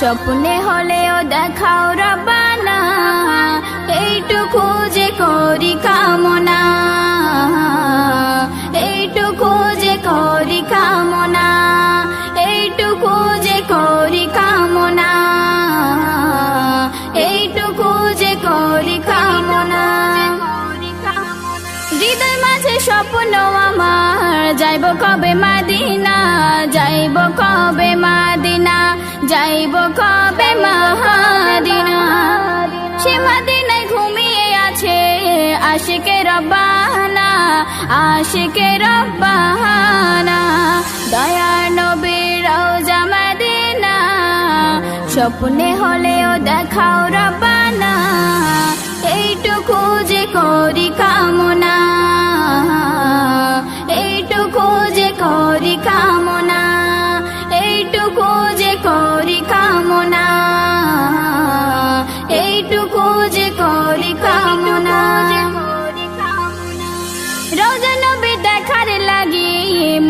স্বপ্নে হলেও দেখাও রবানা স্বপ্ন আমার। যাইব কবে মাদিনা? যাইব কবে মাদিনা? যাইব কবে মাদিনা? সে মাদিনায় ঘুমিয়ে আছে আশিকে রব্বানা আশিকে রব্বানা। দয়া নবীর জামাদিনা স্বপ্নে হলেও দেখাও রব্বানা। এইটুকু যে করি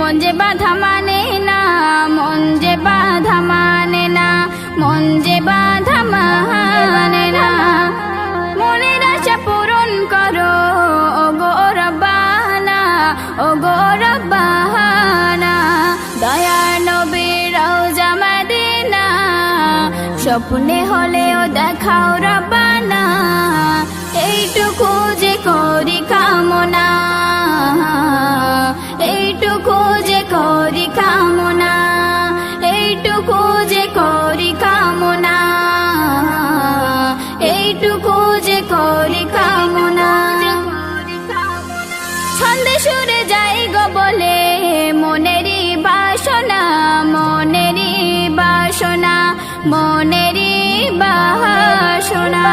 মন যে বাধা মানে না, মন যে বাধা মানে না, মন যে বাধা মানে না। মনের আশা পূরণ করো ও গো রব্বানা ও গো রব্বানা। দয়া নবীর স্বপ্নে হলেও দেখাও রব্বানা। এইটুকু যে করি কামনা, এইটুকু যে করি কামনা, এইটুকু যে করি কামনা। ছন্দে সুরে যাই গো বলে, মনেরই বাসনা মনেরই বাসনা মনেরই বাসনা।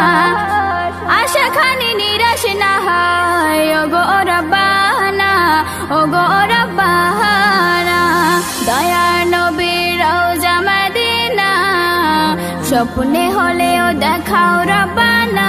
আশা খানি নিরাশ না হয় গো রব্বানা ও গো স্বপ্নে হলেও দেখাও রব্বানা